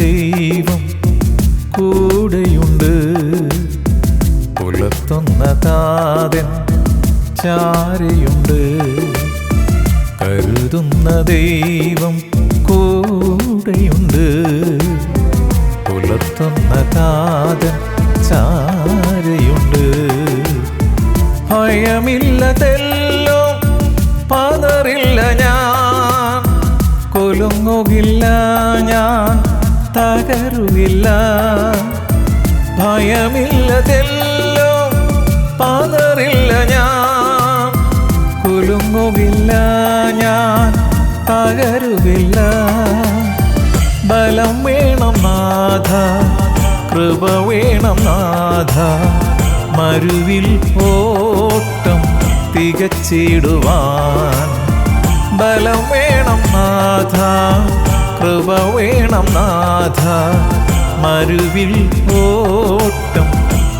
ദൈവം കൂടെയുണ്ട്. പുലർത്തുന്ന താതൻ ചാരയുണ്ട്. കരുതുന്ന ദൈവം കൂടെയുണ്ട്. പുലർത്തുന്ന താതൻ ചാരയുണ്ട്. ഭയമില്ലതെല്ലോ തകരുകില്ല ഭയമില്ലതെല്ലോ. പാതറില്ല ഞാൻ. കുലുങ്ങുകില്ല ഞാൻ. തകരുകില്ല ബലം വേണം നാഥ. കൃപ വേണം നാഥ. മരുവിൽ ഓട്ടം തികച്ചിടുവാൻ. ബലം വേണം നാഥ. കൃപ വേണം നാഥ. മരുവിൽ ഓട്ടം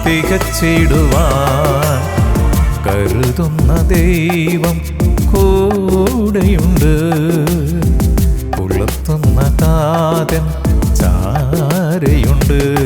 തികച്ചിടുവാൻ കരുതുന്ന ദൈവം കൂടെയുണ്ട്. പുലർത്തുന്ന കാതൻ ചാരയുണ്ട്.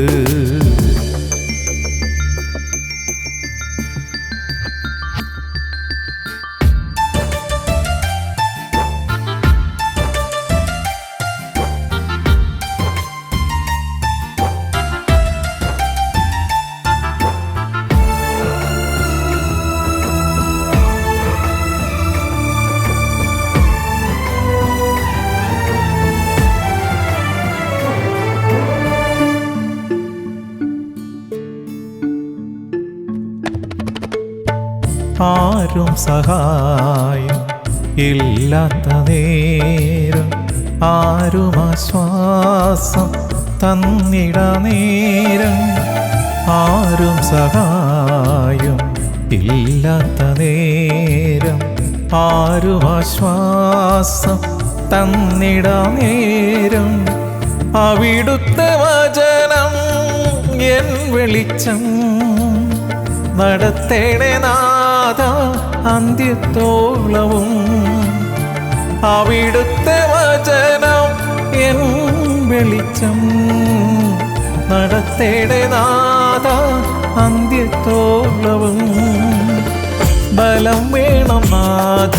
ആരും ആശ്വാസം തന്നിട നേരം ആരും സഹായം ഇല്ലാത്ത നേരം. ആരുമാശ്വാസം തന്നിട നേരം അവിടുത്തെ വചനം എൻ വെളിച്ചം. നടത്തേണേ നാഥ അന്ത്യത്തോളവും അവിടുത്തെ വചനം എൻ വെളിച്ചം നടത്തേണേ നാഥ അന്ത്യത്തോളവും ബലം വേണം നാഥ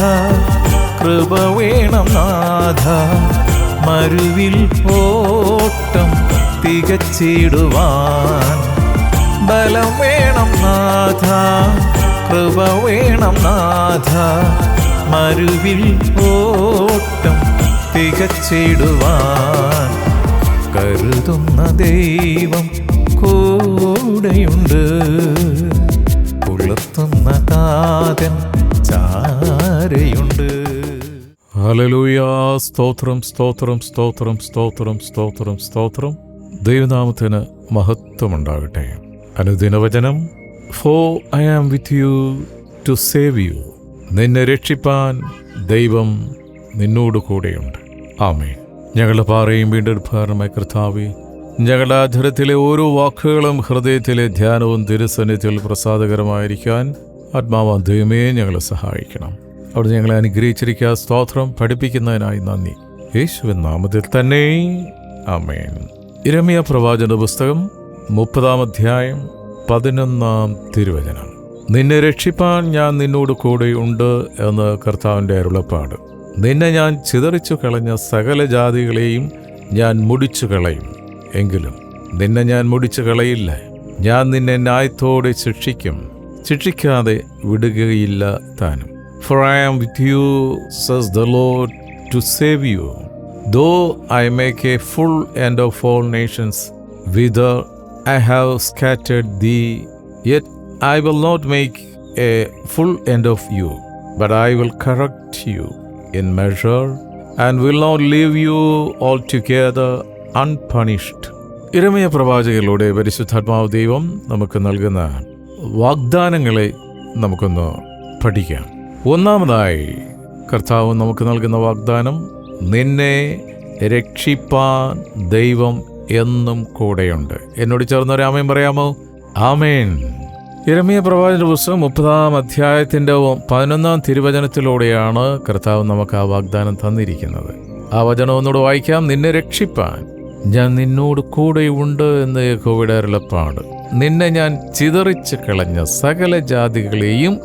കൃപ വേണം നാഥ മരുവിൽ ഓട്ടം തികച്ചിടുവാൻ. ബലം വേണം നാഥ കൃപ വേണം നാഥ മരുവിൽ ഓട്ടം തികച്ചിടുവാൻ കരുതുന്ന ദൈവം കൂടെയുണ്ട്. പുലർത്തുന്ന കാതൻ ചാരയുണ്ട്. ഹലലൂയാ സ്തോത്രം സ്തോത്രം സ്തോത്രം സ്തോത്രം സ്തോത്രം സ്തോത്രം. ദൈവനാമത്തിന് മഹത്വമുണ്ടാകട്ടെ. അനുദിനവചനം for I am with you to save you നിന്നെ രക്ഷിപ്പാൻ ദൈവം നിന്നോട് കൂടെയുണ്ട്. ആമേ ഞങ്ങളുടെ പാറയും ഭാരണമായി കർത്താവെ ഞങ്ങളുടെ അധരത്തിലെ ഓരോ വാക്കുകളും ഹൃദയത്തിലെ ധ്യാനവും തിരുസന്നിധിയിൽ പ്രസാദകരമായിരിക്കാൻ ആത്മാവ് ദൈവമേ ഞങ്ങളെ സഹായിക്കണം. അവിടെ ഞങ്ങളെ അനുഗ്രഹിച്ചിരിക്കുക സ്തോത്രം പഠിപ്പിക്കുന്നതിനായി നന്ദി. യേശുവിൻ നാമത്തിൽ തന്നെ. ആമേൻ. ഇരമിയ പ്രവാചന പുസ്തകം മുപ്പതാം അധ്യായം പതിനൊന്നാം തിരുവചനം. നിന്നെ രക്ഷിപ്പാൻ ഞാൻ നിന്നോട് കൂടെ ഉണ്ട് എന്ന് കർത്താവിന്റെ അരുളപ്പാട്. നിന്നെ ഞാൻ ചിതറിച്ചു കളഞ്ഞ സകല ജാതികളെയും ഞാൻ മുടിച്ചു കളയും. എങ്കിലും നിന്നെ ഞാൻ മുടിച്ചു കളയില്ല. ഞാൻ നിന്നെ ന്യായത്തോടെ ശിക്ഷിക്കും. ശിക്ഷിക്കാതെ വിടുകയില്ല താനും. For I am with you says the Lord to save you though I make a full end of all nations with I have scattered thee yet I will not make a full end of you but I will correct you in measure and will not leave you altogether unpunished. ഇരമയ പ്രവാചകയിലൂടെ പരിശുദ്ധാത്മാവ് ദൈവം നമുക്ക് നൽകുന്ന വാഗ്ദാനങ്ങളെ നമുക്കൊന്ന് പഠിക്കാം. ഒന്നാമതായി കർത്താവ് നമുക്ക് നൽകുന്ന വാഗ്ദാനം നിന്നെ രക്ഷിപ്പാൻ ദൈവം എന്നും കൂടെയുണ്ട്. എന്നോട് ചേർന്ന് ഒരു ആമേൻ പറയാമോ? ആമേൻ. ഇരമിയ പ്രവാചന പുസ്തകം മുപ്പതാം അധ്യായത്തിന്റെ പതിനൊന്നാം തിരുവചനത്തിലൂടെയാണ് കർത്താവ് നമുക്ക് ആ വാഗ്ദാനം തന്നിരിക്കുന്നത്. ആ വചനം വായിക്കാം. നിന്നെ രക്ഷിപ്പാൻ ഞാൻ നിന്നോട് കൂടെയുണ്ട് എന്ന് യഹോവയുടെ അരുളപ്പാട്. നിന്നെ ഞാൻ ചിതറിച്ച് കളഞ്ഞ സകല ജാതികളെയും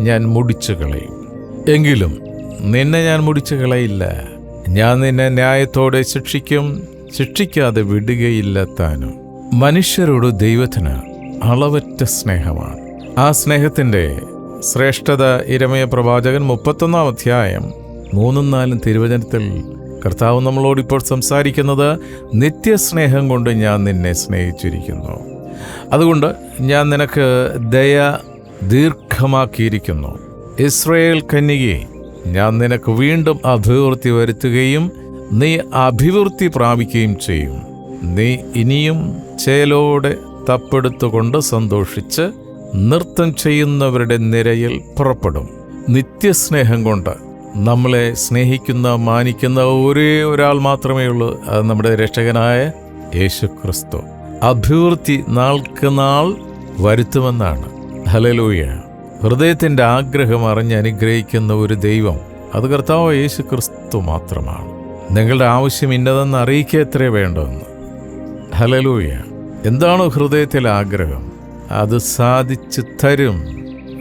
ഞാൻ മുടിച്ചു കളയും. എങ്കിലും നിന്നെ ഞാൻ മുടിച്ചു കളയില്ല. ഞാൻ നിന്നെ ന്യായത്തോടെ ശിക്ഷിക്കും. ശിക്ഷിക്കാതെ വിടുകയില്ല താനും. മനുഷ്യരോട് ദൈവത്തിന് അളവറ്റ സ്നേഹമാണ്. ആ സ്നേഹത്തിന്റെ ശ്രേഷ്ഠത ഇരമയ പ്രവാചകൻ മുപ്പത്തൊന്നാം അധ്യായം മൂന്നും നാലും തിരുവചനത്തിൽ കർത്താവ് നമ്മളോട് ഇപ്പോൾ സംസാരിക്കുന്നത് നിത്യസ്നേഹം കൊണ്ട് ഞാൻ നിന്നെ സ്നേഹിച്ചിരിക്കുന്നു. അതുകൊണ്ട് ഞാൻ നിനക്ക് ദയ ദീർഘമാക്കിയിരിക്കുന്നു. ഇസ്രയേൽ കന്യകയെ ഞാൻ നിനക്ക് വീണ്ടും അഭിവൃദ്ധി വരുത്തുകയും നീ അഭിവൃദ്ധി പ്രാപിക്കുകയും ചെയ്യും. നീ ഇനിയും ചേലോടെ തപ്പെടുത്തുകൊണ്ട് സന്തോഷിച്ച് നൃത്തം ചെയ്യുന്നവരുടെ നിരയിൽ പുറപ്പെടും. നിത്യസ്നേഹം കൊണ്ട് നമ്മളെ സ്നേഹിക്കുന്ന മാനിക്കുന്ന ഒരേ ഒരാൾ മാത്രമേ ഉള്ളൂ. അത് നമ്മുടെ രക്ഷകനായ യേശു ക്രിസ്തു അഭിവൃദ്ധി നാൾക്ക് നാൾ വരുത്തുമെന്നാണ്. ഹലലൂയ ഹൃദയത്തിന്റെ ആഗ്രഹം അറിഞ്ഞ് അനുഗ്രഹിക്കുന്ന ഒരു ദൈവം അത് കർത്താവ് യേശു ക്രിസ്തു മാത്രമാണ്. നിങ്ങളുടെ ആവശ്യം ഇന്നതെന്ന് അറിയിക്കുക എത്രേ വേണ്ടതെന്ന് ഹലലൂയ എന്താണ് ഹൃദയത്തിലെ ആഗ്രഹം? അത് സാധിച്ചു തരും.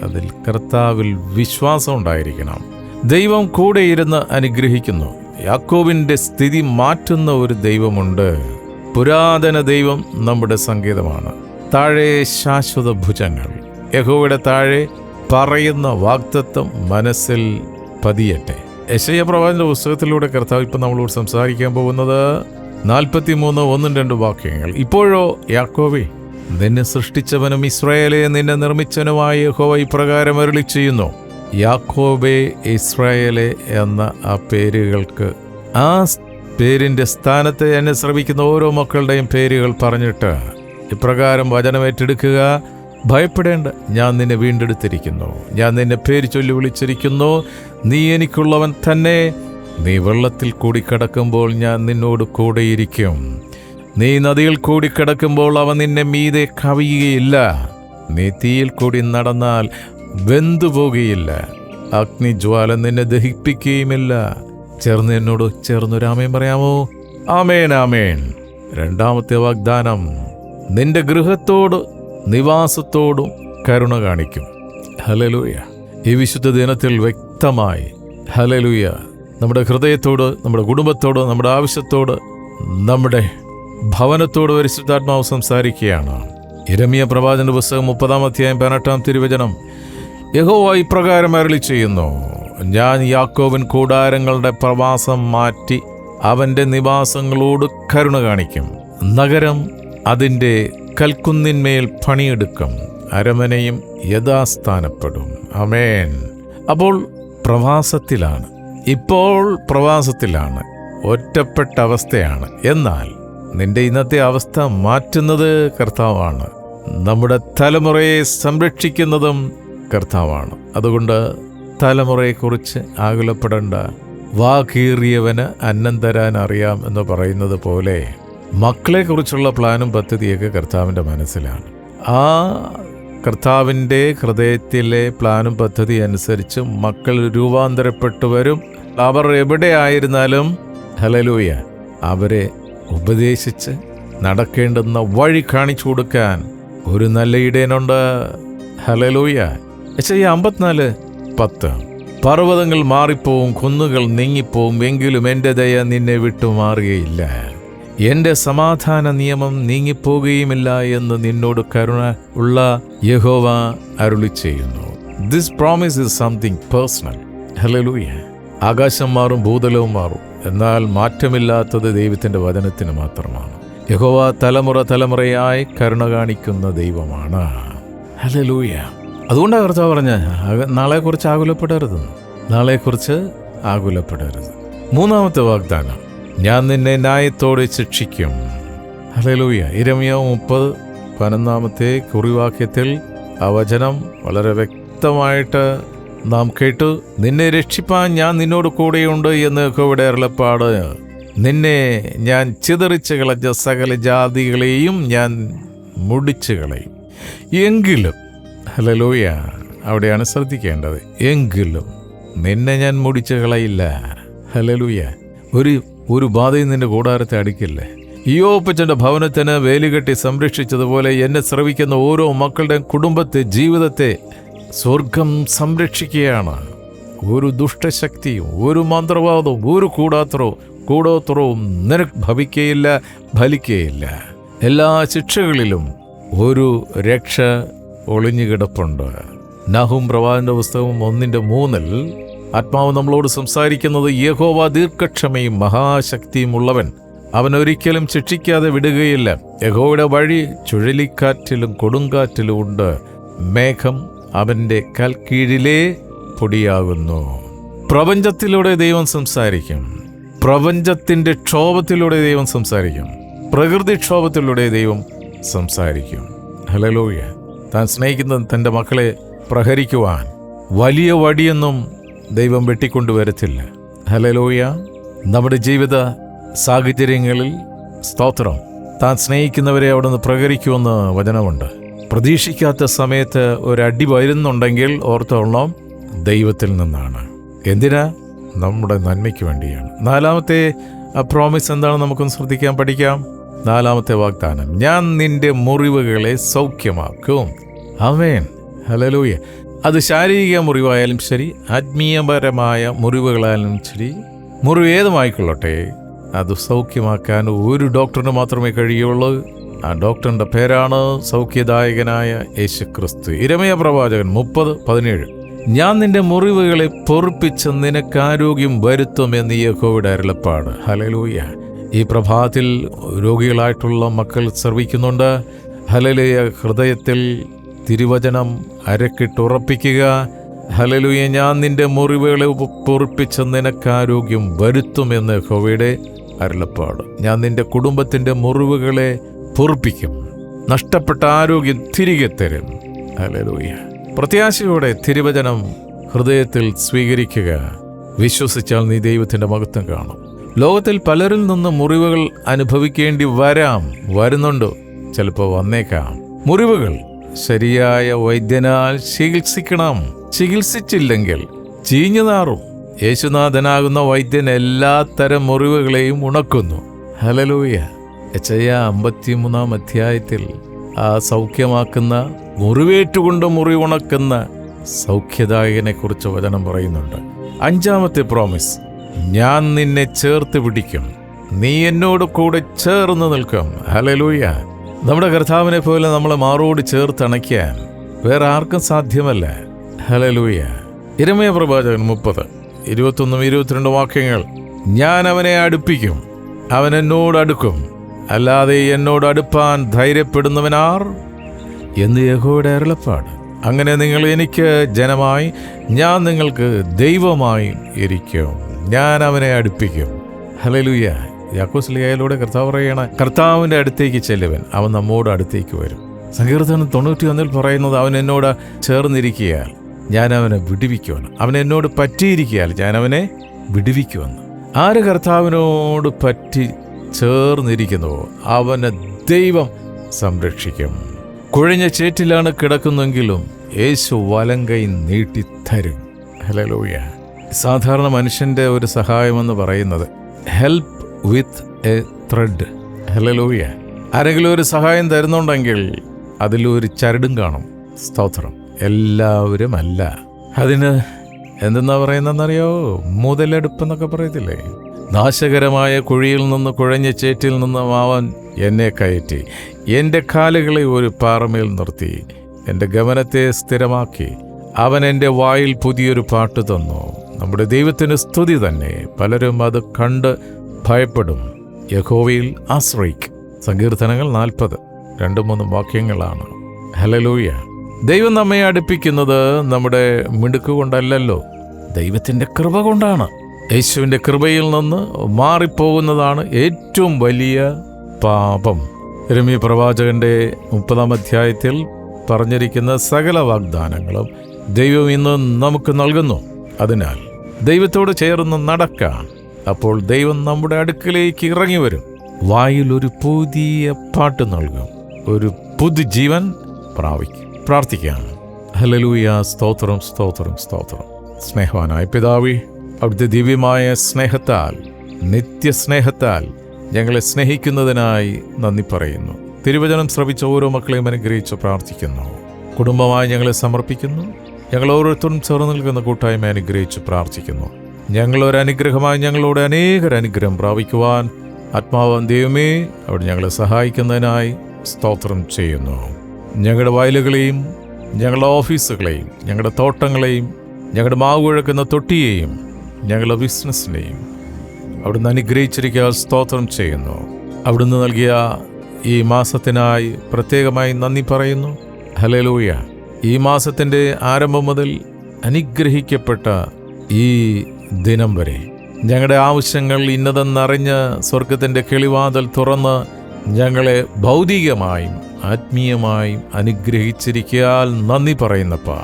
അതിൽ കർത്താവിൽ വിശ്വാസം ഉണ്ടായിരിക്കണം. ദൈവം കൂടെ ഇരുന്ന് അനുഗ്രഹിക്കുന്നു. യാക്കോവിന്റെ സ്ഥിതി മാറ്റുന്ന ഒരു ദൈവമുണ്ട്. പുരാതന ദൈവം നമ്മുടെ സംഗീതമാണ് താഴെ ശാശ്വത ഭുജങ്ങൾ. യഹോയുടെ താഴെ പറയുന്ന വാക്തത്വം മനസ്സിൽ പതിയട്ടെ. യശയ പ്രവാചന പുസ്തകത്തിലൂടെ കർത്താവ് ഇപ്പം നമ്മളോട് സംസാരിക്കാൻ പോകുന്നത് നാൽപ്പത്തി മൂന്ന് ഒന്നും രണ്ട് വാക്യങ്ങൾ. ഇപ്പോഴോ യാക്കോവേ നിന്നെ സൃഷ്ടിച്ചവനും ഇസ്രായേലെ നിന്നെ നിർമ്മിച്ചവനുമായ യഹോവ ഇപ്രകാരം അരുളി ചെയ്യുന്നു. യാക്കോബെ ഇസ്രായേലെ എന്ന ആ പേരുകൾക്ക് ആ പേരിന്റെ സ്ഥാനത്ത് എന്നെ ശ്രമിക്കുന്ന ഓരോ മക്കളുടെയും പേരുകൾ പറഞ്ഞിട്ട് ഇപ്രകാരം വചനമേറ്റെടുക്കുക ഭയപ്പെടേണ്ട ഞാൻ നിന്നെ വീണ്ടെടുത്തിരിക്കുന്നു. ഞാൻ നിന്നെ പേര് ചൊല്ലി വിളിച്ചിരിക്കുന്നു. നീ എനിക്കുള്ളവൻ തന്നെ. നീ വെള്ളത്തിൽ കൂടി കടക്കുമ്പോൾ ഞാൻ നിന്നോട് കൂടെയിരിക്കും. നീ നദിയിൽ കൂടി കിടക്കുമ്പോൾ അവ നിന്നെ മീതെ കവിയുകയില്ല. നീ തീയിൽ കൂടി നടന്നാൽ വെന്തുപോകുകയില്ല അഗ്നിജ്വാല നിന്നെ ദഹിപ്പിക്കുകയുമില്ല. ചേർന്ന് എന്നോട് ചേർന്ന് രാമേൻ പറയാമോ? ആമേൻ ആമേൻ. രണ്ടാമത്തെ വാഗ്ദാനം നിന്റെ ഗൃഹത്തോട് നിവാസത്തോടും കരുണ കാണിക്കും. ഹലലൂയ ഈ വിശുദ്ധ ദിനത്തിൽ വ്യക്തമായി ഹലലൂയ നമ്മുടെ ഹൃദയത്തോട് നമ്മുടെ കുടുംബത്തോട് നമ്മുടെ ആവശ്യത്തോട് നമ്മുടെ ഭവനത്തോട് പരിശുദ്ധാത്മാവ് സംസാരിക്കുകയാണ്. ഇരമിയ പ്രവാചന പുസ്തകം മുപ്പതാം അധ്യായം പതിനെട്ടാം തിരുവചനം യഹോവ ഇപ്രകാരം അരളി ചെയ്യുന്നു. ഞാൻ യാക്കോബിൻ കൂടാരങ്ങളുടെ പ്രവാസം മാറ്റി അവന്റെ നിവാസങ്ങളോട് കരുണ കാണിക്കും. നഗരം അതിന്റെ കൽക്കുന്നിന്മേൽ പണിയെടുക്കും. അരമനയും യഥാസ്ഥാനപ്പെടും. അമേൻ അപ്പോൾ പ്രവാസത്തിലാണ്. ഇപ്പോൾ പ്രവാസത്തിലാണ്. ഒറ്റപ്പെട്ട അവസ്ഥയാണ്. എന്നാൽ നിന്റെ ഇന്നത്തെ അവസ്ഥ മാറ്റുന്നത് കർത്താവാണ്. നമ്മുടെ തലമുറയെ സംരക്ഷിക്കുന്നതും കർത്താവാണ്. അതുകൊണ്ട് തലമുറയെക്കുറിച്ച് ആകുലപ്പെടേണ്ട വാകീറിയവന് അന്നം തരാൻ അറിയാം എന്ന് പറയുന്നത് പോലെ മക്കളെക്കുറിച്ചുള്ള പ്ലാനും പദ്ധതിയൊക്കെ കർത്താവിന്റെ മനസ്സിലാണ്. ആ കർത്താവിന്റെ ഹൃദയത്തിലെ പ്ലാനും പദ്ധതി അനുസരിച്ച് മക്കൾ രൂപാന്തരപ്പെട്ടു വരും. അവർ എവിടെയായിരുന്നാലും ഹലലൂയ അവരെ ഉപദേശിച്ച് നടക്കേണ്ടുന്ന വഴി കാണിച്ചു കൊടുക്കാൻ ഒരു നല്ല ഇടയനുണ്ട്. ഹലലൂയ ഈ അമ്പത്തിനാല് പത്ത്. പർവതങ്ങൾ മാറിപ്പോവും കുന്നുകൾ നീങ്ങിപ്പോവും എങ്കിലും എന്റെ ദയ നിന്നെ വിട്ടു മാറുകയില്ല. എന്റെ സമാധാന നിയമം നീങ്ങിപ്പോകുകയുമില്ല എന്ന് നിന്നോട് കരുണ ഉള്ള യഹോവ അരുളി ചെയ്യുന്നു this promise is something personal ഹലലൂയ ആകാശം മാറും ഭൂതലവും മാറും. എന്നാൽ മാറ്റമില്ലാത്തത് ദൈവത്തിന്റെ വചനത്തിന് മാത്രമാണ്. യഹോവ തലമുറ തലമുറയായി കരുണ കാണിക്കുന്ന ദൈവമാണ്. ഹലലൂയ അതുകൊണ്ടാണ് കർത്താവ് പറഞ്ഞ നാളെക്കുറിച്ച് ആകുലപ്പെടരുത്. നാളെക്കുറിച്ച് ആകുലപ്പെടരുത്. മൂന്നാമത്തെ വാഗ്ദാനം ഞാൻ നിന്നെ ന്യായത്തോടെ ശിക്ഷിക്കും. ഹലലൂയ ഇരമിയ മുപ്പത് പതിനൊന്നാമത്തെ കുറിവാക്യത്തിൽ ആ വചനം വളരെ വ്യക്തമായിട്ട് നാം കേട്ടു നിന്നെ രക്ഷിപ്പാൻ ഞാൻ നിന്നോട് കൂടെയുണ്ട് എന്ന് യഹോവയുടെ അരുളപ്പാട്. നിന്നെ ഞാൻ ചിതറിച്ച് കളഞ്ഞ സകല ജാതികളെയും ഞാൻ മുടിച്ചു കളയും. എങ്കിലും ഹലലോയ അവിടെയാണ് ശ്രദ്ധിക്കേണ്ടത്. എങ്കിലും നിന്നെ ഞാൻ മുടിച്ചു കളയില്ല. ഹലലൂയ ഒരു ഒരു ബാധയും നിന്റെ കൂടാരത്തെ അടിക്കില്ലേ. ഇയോപ്പച്ചന്റെ ഭവനത്തിന് വേലുകെട്ടി സംരക്ഷിച്ചതുപോലെ എന്നെ ശ്രവിക്കുന്ന ഓരോ മക്കളുടെയും കുടുംബത്തെ ജീവിതത്തെ സ്വർഗം സംരക്ഷിക്കുകയാണ്. ഒരു ദുഷ്ടശക്തിയും ഒരു മന്ത്രവാദവും ഒരു കൂടാത്രവും കൂടോത്രവും നിനക്ക് ഭവിക്കുകയില്ല ഫലിക്കുകയില്ല എല്ലാ ശിക്ഷകളിലും ഒരു രക്ഷ ഒളിഞ്ഞുകിടപ്പുണ്ട്. നഹും പ്രവാചന്റെ പുസ്തകം ഒന്നിന്റെ മൂന്നിൽ ആത്മാവ് നമ്മളോട് സംസാരിക്കുന്നത് യഹോവ ദീർഘക്ഷമയും മഹാശക്തിയും ഉള്ളവൻ. അവൻ ഒരിക്കലും ശിക്ഷിക്കാതെ വിടുകയില്ല. യഹോയുടെ വഴി ചുഴലിക്കാറ്റിലും കൊടുങ്കാറ്റിലും ഉണ്ട്. മേഘം അവന്റെ കൽക്കീഴിലേ പൊടിയാകുന്നു. പ്രപഞ്ചത്തിലൂടെ ദൈവം സംസാരിക്കും. പ്രപഞ്ചത്തിന്റെ ക്ഷോഭത്തിലൂടെ ദൈവം സംസാരിക്കും. പ്രകൃതിക്ഷോഭത്തിലൂടെ ദൈവം സംസാരിക്കും. ഹലലോയ താൻ സ്നേഹിക്കുന്ന തന്റെ മക്കളെ പ്രഹരിക്കുവാൻ വലിയ വടിയൊന്നും ദൈവം വെട്ടിക്കൊണ്ടുവരത്തില്ല. ഹലലോയ നമ്മുടെ ജീവിത സാഹചര്യങ്ങളിൽ സ്തോത്രം. താൻ സ്നേഹിക്കുന്നവരെ അവിടെ നിന്ന് പ്രഹരിക്കുമെന്ന് വചനമുണ്ട്. പ്രതീക്ഷിക്കാത്ത സമയത്ത് ഒരടി വരുന്നുണ്ടെങ്കിൽ ഓർത്തോളം ദൈവത്തിൽ നിന്നാണ്. എന്തിനാ? നമ്മുടെ നന്മയ്ക്ക് വേണ്ടിയാണ്. നാലാമത്തെ പ്രോമിസ് എന്താണ് നമുക്കൊന്ന് ശ്രദ്ധിക്കാൻ പഠിക്കാം. നാലാമത്തെ വാഗ്ദാനം ഞാൻ നിന്റെ മുറിവുകളെ സൗഖ്യമാക്കും. അവൻ ഹലലൂയ അത് ശാരീരിക മുറിവായാലും ശരി ആത്മീയപരമായ മുറിവുകളായാലും ശരി മുറിവ് ഏതുമായിക്കൊള്ളട്ടെ അത് സൗഖ്യമാക്കാൻ ഒരു ഡോക്ടറിന് മാത്രമേ കഴിയുള്ളൂ. ആ ഡോക്ടറിന്റെ പേരാണ് സൗഖ്യദായകനായ യേശു ക്രിസ്തു ഇരമയ പ്രവാചകൻ മുപ്പത് പതിനേഴ്. ഞാൻ നിന്റെ മുറിവുകളെ പൊറുപ്പിച്ച് നിനക്ക് ആരോഗ്യം വരുത്തുമെന്ന് യഹോയുടെ അരുളപ്പാട്. ഹലലൂയ ഈ പ്രഭാതത്തിൽ രോഗികളായിട്ടുള്ള മക്കൾ ശ്രവിക്കുന്നുണ്ട്. ഹലലൂയ ഹൃദയത്തിൽ തിരുവചനം അരക്കിട്ടുറപ്പിക്കുക ഹലലുയ ഞാൻ നിന്റെ മുറിവുകളെ പൊറുപ്പിച്ച് നിനക്ക് ആരോഗ്യം വരുത്തുമെന്ന് യഹോവയുടെ അരുളപ്പാട്. ഞാൻ നിന്റെ കുടുംബത്തിന്റെ മുറിവുകളെ പൊറുപ്പിക്കും. നഷ്ടപ്പെട്ട ആരോഗ്യം തിരികെ തരും. ഹലലൂയ പ്രത്യാശയോടെ തിരുവചനം ഹൃദയത്തിൽ സ്വീകരിക്കുക. വിശ്വസിച്ചാൽ നീ ദൈവത്തിന്റെ മഹത്വം കാണും. ലോകത്തിൽ പലരിൽ നിന്ന് മുറിവുകൾ അനുഭവിക്കേണ്ടി വരാം. വരുന്നുണ്ട്? ചിലപ്പോൾ വന്നേക്കാം. മുറിവുകൾ ശരിയായ വൈദ്യനാൽ ചികിത്സിക്കണം. ചികിത്സിച്ചില്ലെങ്കിൽ ചീഞ്ഞു നാറും. യേശുനാഥനാകുന്ന വൈദ്യൻ എല്ലാ തരം മുറിവുകളെയും ഉണക്കുന്നു. ഹലലൂയ എച്ചയ്യ അമ്പത്തിമൂന്നാം അധ്യായത്തിൽ ആ സൗഖ്യമാക്കുന്ന മുറിവേറ്റുകൊണ്ട് മുറിവുണക്കുന്ന സൗഖ്യദായകനെ കുറിച്ച് വചനം പറയുന്നുണ്ട്. അഞ്ചാമത്തെ പ്രോമിസ് ഞാൻ നിന്നെ ചേർത്ത് പിടിക്കും. നീ എന്നോട് കൂടെ ചേർന്ന് നിൽക്കും. ഹലലൂയ നമ്മുടെ കർത്താവിനെ പോലെ നമ്മളെ മാറോട് ചേർത്തണയ്ക്കാൻ വേറെ ആർക്കും സാധ്യമല്ല. ഹലലൂയ ഇരമയ പ്രവാചകൻ മുപ്പത് ഇരുപത്തൊന്നും ഇരുപത്തിരണ്ട് വാക്യങ്ങൾ ഞാൻ അവനെ അടുപ്പിക്കും. അവൻ എന്നോട് അടുക്കും. അല്ലാതെ എന്നോട് അടുപ്പാൻ ധൈര്യപ്പെടുന്നവനാർ എന്ന് യഹോയുടെ അരുളപ്പാട്. അങ്ങനെ നിങ്ങൾ എനിക്ക് ജനമായി ഞാൻ നിങ്ങൾക്ക് ദൈവമായി ഇരിക്കും. ഞാൻ അവനെ അടുപ്പിക്കും. ഹലലുയ യാക്കോസ്ലിയയിലൂടെ കർത്താവ് പറയണ കർത്താവിന്റെ അടുത്തേക്ക് ചെല്ലുവൻ. അവൻ നമ്മോട് അടുത്തേക്ക് വരും. സങ്കീർത്തനം തൊണ്ണൂറ്റി ഒന്നിൽ പറയുന്നത് അവൻ എന്നോട് ചേർന്നിരിക്കുകയാൽ ഞാൻ അവനെ വിടുവിക്കുവാണ് അവൻ എന്നോട് പറ്റിയിരിക്കുകയാൽ ഞാൻ അവനെ വിടുവിക്കുവെന്ന് ആര് കർത്താവിനോട് പറ്റി ചേർന്നിരിക്കുന്നുവോ അവനെ ദൈവം സംരക്ഷിക്കും. കുഴഞ്ഞ ചേറ്റിലാണ് കിടക്കുന്നെങ്കിലും യേശു വലങ്കൈ നീട്ടിത്തരും ഹലലോയ സാധാരണ മനുഷ്യന്റെ ഒരു സഹായമെന്ന് പറയുന്നത് ഹെൽപ്പ് വിത്ത് എ ത്രെഡ്. ഹലലോയ ആരെങ്കിലും ഒരു സഹായം തരുന്നുണ്ടെങ്കിൽ അതിലൊരു ചരടും കാണും. സ്തോത്രം. എല്ലാവരും അല്ല. അതിന് എന്തെന്നാ പറയുന്നതെന്നറിയോ? മുതലെടുപ്പ് എന്നൊക്കെ പറയത്തില്ലേ? നാശകരമായ കുഴിയിൽ നിന്ന് കുഴഞ്ഞ ചേറ്റിൽ നിന്ന് മാവൻ എന്നെ കയറ്റി. എന്റെ കാലുകളെ ഒരു പാറമേൽ നിർത്തി. എന്റെ ഗമനത്തെ സ്ഥിരമാക്കി. അവൻ എന്റെ വായിൽ പുതിയൊരു പാട്ട് തന്നു. നമ്മുടെ ദൈവത്തിന് സ്തുതി തന്നെ. പലരും അത് കണ്ട് ഭയപ്പെടും. യഹോവയിൽ ആശ്രയിക്കും. സങ്കീർത്തനങ്ങൾ നാൽപ്പത്. രണ്ട് മൂന്ന് വാക്യങ്ങളാണ്. ഹലലൂയ ദൈവം നമ്മെ അടുപ്പിക്കുന്നത് നമ്മുടെ മിടുക്ക് കൊണ്ടല്ലല്ലോ. ദൈവത്തിന്റെ കൃപ കൊണ്ടാണ്. യേശുവിന്റെ കൃപയിൽ നിന്ന് മാറിപ്പോകുന്നതാണ് ഏറ്റവും വലിയ പാപം. രമി പ്രവാചകന്റെ മുപ്പതാം അധ്യായത്തിൽ പറഞ്ഞിരിക്കുന്ന സകല വാഗ്ദാനങ്ങളും ദൈവം ഇന്ന് നമുക്ക് നൽകുന്നു. അതിനാൽ ദൈവത്തോട് ചേർന്ന് നടക്കാം. അപ്പോൾ ദൈവം നമ്മുടെ അടുക്കലേക്ക് ഇറങ്ങി വരും വായിൽ ഒരു പുതിയ പാട്ട് നൽകും. ഒരു പുതുജീവൻ പ്രാപിക്കും. പ്രാർത്ഥിക്കുകയാണ് ഹലലൂയ സ്തോത്രം സ്തോത്രം സ്തോത്രം. സ്നേഹവാനായ പിതാവി അവിടുത്തെ ദിവ്യമായ സ്നേഹത്താൽ നിത്യസ്നേഹത്താൽ ഞങ്ങളെ സ്നേഹിക്കുന്നതിനായി നന്ദി പറയുന്നു. തിരുവചനം ശ്രവിച്ച ഓരോ മക്കളെയും അനുഗ്രഹിച്ച് പ്രാർത്ഥിക്കുന്നു. കുടുംബമായി ഞങ്ങളെ സമർപ്പിക്കുന്നു. ഞങ്ങൾ ഓരോരുത്തരും ചേർന്ന് നിൽക്കുന്ന കൂട്ടായ്മ അനുഗ്രഹിച്ച് പ്രാർത്ഥിക്കുന്നു. ഞങ്ങളൊരു അനുഗ്രഹമായി ഞങ്ങളോട് അനേകർ അനുഗ്രഹം പ്രാപിക്കുവാൻ ആത്മാവൻ ദൈവമേ അവിടെ ഞങ്ങളെ സഹായിക്കുന്നതിനായി സ്തോത്രം ചെയ്യുന്നു. ഞങ്ങളുടെ വയലുകളെയും ഞങ്ങളുടെ ഓഫീസുകളെയും ഞങ്ങളുടെ തോട്ടങ്ങളെയും ഞങ്ങളുടെ മാവ് കുഴക്കുന്ന തൊട്ടിയെയും ഞങ്ങളുടെ ബിസിനസ്സിനെയും അവിടുന്ന് അനുഗ്രഹിച്ചിരിക്കാൻ സ്തോത്രം ചെയ്യുന്നു. അവിടുന്ന് നൽകിയ ഈ മാസത്തിനായി പ്രത്യേകമായി നന്ദി പറയുന്നു. ഹലലൂയ ഈ മാസത്തിന്റെ ആരംഭം മുതൽ അനുഗ്രഹിക്കപ്പെട്ട ഈ ദിനം വരെ ഞങ്ങളുടെ ആവശ്യങ്ങൾ ഇന്നതെന്നറിഞ്ഞ് സ്വർഗത്തിന്റെ കിളിവാതൽ തുറന്ന് ഞങ്ങളെ ഭൗതികമായും ആത്മീയമായും അനുഗ്രഹിച്ചിരിക്കാൻ നന്ദി പറയുന്നപ്പാ.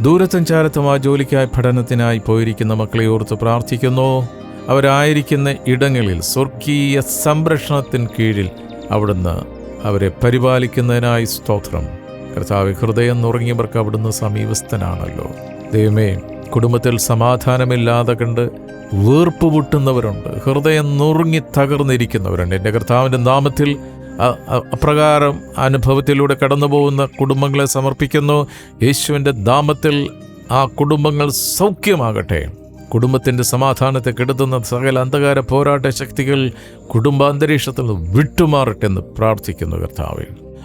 ദൂരസഞ്ചാരത്തും ജോലിക്കായി പഠനത്തിനായി പോയിരിക്കുന്ന മക്കളെ ഓർത്ത് പ്രാർത്ഥിക്കുന്നു. അവരായിരിക്കുന്ന ഇടങ്ങളിൽ സ്വർഗീയ സംരക്ഷണത്തിന് കീഴിൽ അവിടുന്ന് അവരെ പരിപാലിക്കുന്നതിനായി സ്തോത്രം. കർത്താവ് ഹൃദയം നുറങ്ങിയവർക്ക് അവിടുന്ന് സമീപസ്ഥനാണല്ലോ. ദൈവമേ കുടുംബത്തിൽ സമാധാനമില്ലാതെ കണ്ട് വീർപ്പ് പൊട്ടുന്നവരുണ്ട്. ഹൃദയം നുറുങ്ങി തകർന്നിരിക്കുന്നവരുണ്ട്. എന്റെ കർത്താവിന്റെ നാമത്തിൽ അപ്രകാരം അനുഭവത്തിലൂടെ കടന്നു പോകുന്ന കുടുംബങ്ങളെ സമർപ്പിക്കുന്നു. യേശുവിന്റെ ദാമത്തിൽ ആ കുടുംബങ്ങൾ സൗഖ്യമാകട്ടെ. കുടുംബത്തിന്റെ സമാധാനത്തെ കെടുത്തുന്ന സകല അന്ധകാര പോരാട്ട ശക്തികൾ കുടുംബാന്തരീക്ഷത്തിൽ നിന്ന് വിട്ടുമാറട്ടെ എന്ന് പ്രാർത്ഥിക്കുന്നു കർത്താവ്.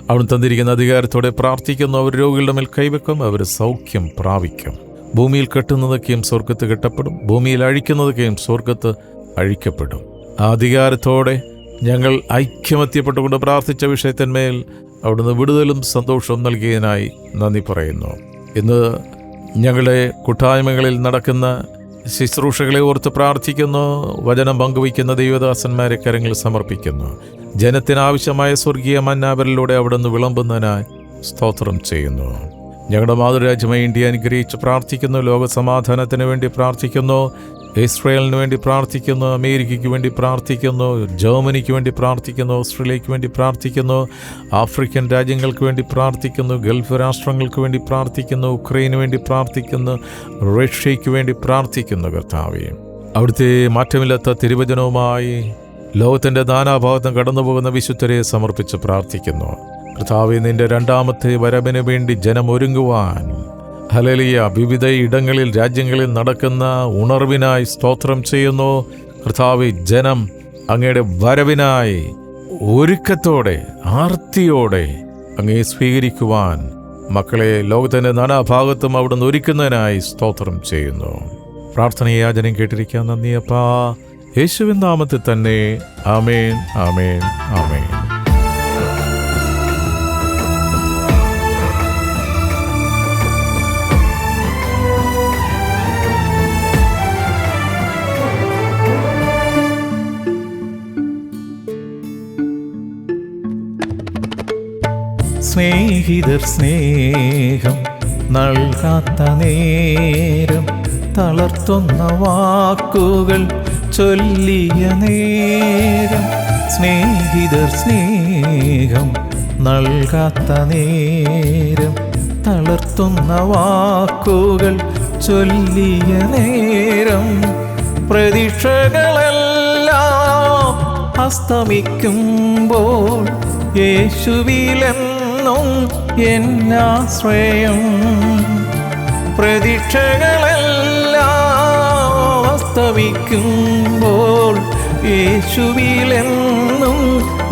അവൻ തന്നിരിക്കുന്ന അധികാരത്തോടെ പ്രാർത്ഥിക്കുന്നു. അവർ രോഗികളുടെ മേൽ കൈവെക്കും അവർ സൗഖ്യം പ്രാപിക്കും. ഭൂമിയിൽ കെട്ടുന്നതൊക്കെയും സ്വർഗത്ത് കെട്ടപ്പെടും. ഭൂമിയിൽ അഴിക്കുന്നതൊക്കെയും സ്വർഗത്ത് അഴിക്കപ്പെടും. ആ അധികാരത്തോടെ ഞങ്ങൾ ഐക്യമത്യപ്പെട്ടുകൊണ്ട് പ്രാർത്ഥിച്ച വിഷയത്തിന്മേൽ അവിടുന്ന് വിടുതലും സന്തോഷവും നൽകിയതിനായി നന്ദി പറയുന്നു. ഇന്ന് ഞങ്ങളുടെ കൂട്ടായ്മകളിൽ നടക്കുന്ന ശുശ്രൂഷകളെ ഓർത്ത് പ്രാർത്ഥിക്കുന്നു വചനം പങ്കുവയ്ക്കുന്ന ദൈവദാസന്മാരെ കരങ്ങൾ സമർപ്പിക്കുന്നു. ജനത്തിനാവശ്യമായ സ്വർഗീയ മന്നാവരിലൂടെ അവിടുന്ന് വിളമ്പുന്നതിനായി സ്തോത്രം ചെയ്യുന്നു. ഞങ്ങളുടെ മാതൃരാജ്യമായ ഇന്ത്യ അനുഗ്രഹിച്ച് പ്രാർത്ഥിക്കുന്നു ലോക സമാധാനത്തിന് വേണ്ടി പ്രാർത്ഥിക്കുന്നു. ഇസ്രയേലിന് വേണ്ടി പ്രാർത്ഥിക്കുന്നു അമേരിക്കയ്ക്ക് വേണ്ടി പ്രാർത്ഥിക്കുന്നു ജർമ്മനിക്ക് വേണ്ടി പ്രാർത്ഥിക്കുന്നു ഓസ്ട്രേലിയയ്ക്ക് വേണ്ടി പ്രാർത്ഥിക്കുന്നു ആഫ്രിക്കൻ രാജ്യങ്ങൾക്ക് വേണ്ടി പ്രാർത്ഥിക്കുന്നു ഗൾഫ് രാഷ്ട്രങ്ങൾക്ക് വേണ്ടി പ്രാർത്ഥിക്കുന്നു ഉക്രൈന് വേണ്ടി പ്രാർത്ഥിക്കുന്നു റഷ്യയ്ക്ക് വേണ്ടി പ്രാർത്ഥിക്കുന്നു കർത്താവെ. അവിടുത്തെ മാറ്റമില്ലാത്ത തിരുവചനവുമായി ലോകത്തിന്റെ നാനാഭാഗത്തും കടന്നുപോകുന്ന വിശുദ്ധരെ സമർപ്പിച്ച് പ്രാർത്ഥിക്കുന്നു. കർത്താവെ നിന്റെ രണ്ടാമത്തെ വരവിന് വേണ്ടി ജനം ഒരുങ്ങുവാൻ ഹലലിയ വിവിധ ഇടങ്ങളിൽ രാജ്യങ്ങളിൽ നടക്കുന്ന ഉണർവിനായി സ്തോത്രം ചെയ്യുന്നു. കർത്താവ് ജനം അങ്ങയുടെ വരവിനായി ഒരുക്കത്തോടെ ആർത്തിയോടെ അങ്ങേ സ്വീകരിക്കുവാൻ മക്കളെ ലോകത്തിന്റെ നാനാഭാഗത്തും അവിടുന്ന് ഒരുക്കുന്നതിനായി സ്തോത്രം ചെയ്യുന്നു. പ്രാർത്ഥനയാചനം കേട്ടിരിക്കാൻ നന്ദിയപ്പാ. യേശുവിൻ നാമത്തിൽ തന്നെ. ആമേൻ ആമേൻ ആമേൻ. സ്നേഹിതർ സ്നേഹം നൽകാത്ത നേരം തളർത്തുന്ന വാക്കുകൾ ചൊല്ലിയ നേരം സ്നേഹിതർ സ്നേഹം നൽകാത്ത നേരം തളർത്തുന്ന വാക്കുകൾ ചൊല്ലിയ നേരം പ്രതീക്ഷകളെല്ലാം അസ്തമിക്കുമ്പോൾ യേശുവിലെന്നും എന്നാശ്രയം. പ്രതീക്ഷകളെല്ലാം വസ്തവിക്കുമ്പോൾ യേശുവിലെന്നും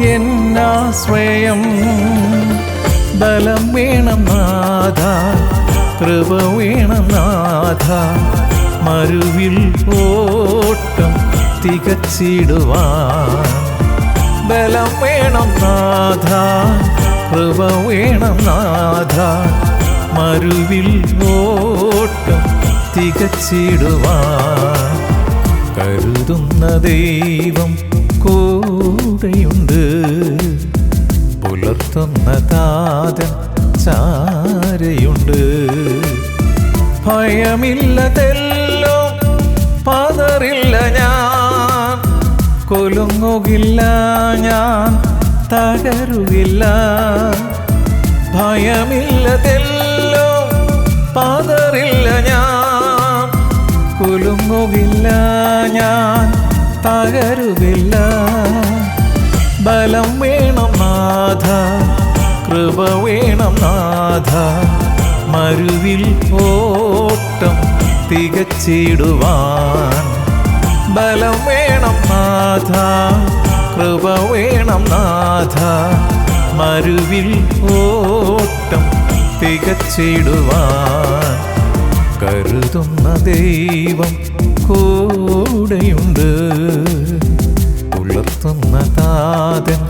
എന്നാശ്രയം. ബലം വേണം നാഥ കൃപ വേണം നാഥ മരുവിൽ ഓട്ടം തികച്ചിടുവാൻ. ബലം വേണം നാഥ കൃപ വേണം നാഥ. മരുവിൽ ഓട്ടം തികച്ചിടുവാൻ. കരുതുന്ന ദൈവം കൂടെയുണ്ട്. പുലർത്തുന്ന താതൻ ചാരയുണ്ട്. ഭയമില്ലതെല്ലോ പതറില്ല ഞാൻ. കൊലുങ്ങുകില്ല ഞാൻ. തകരുകില്ല. ഭയമില്ലതെല്ലോ പതറില്ല ഞാൻ. കുലുങ്ങുകില്ല ഞാൻ തകരുകില്ല. ബലം വേണം നാഥ കൃപ വേണം നാഥ. മരുവിൽ ഓട്ടം തികച്ചിടുവാൻ. ബലം വേണം നാഥ കൃപ വേണം നാഥ. മരുവിൽ ഓട്ടം തികച്ചിടുവാൻ കരുതുന്ന ദൈവം കൂടെയുണ്ട്. ഉളർത്തുന്ന താതൻ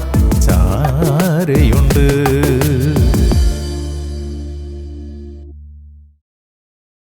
ചാരയുണ്ട്.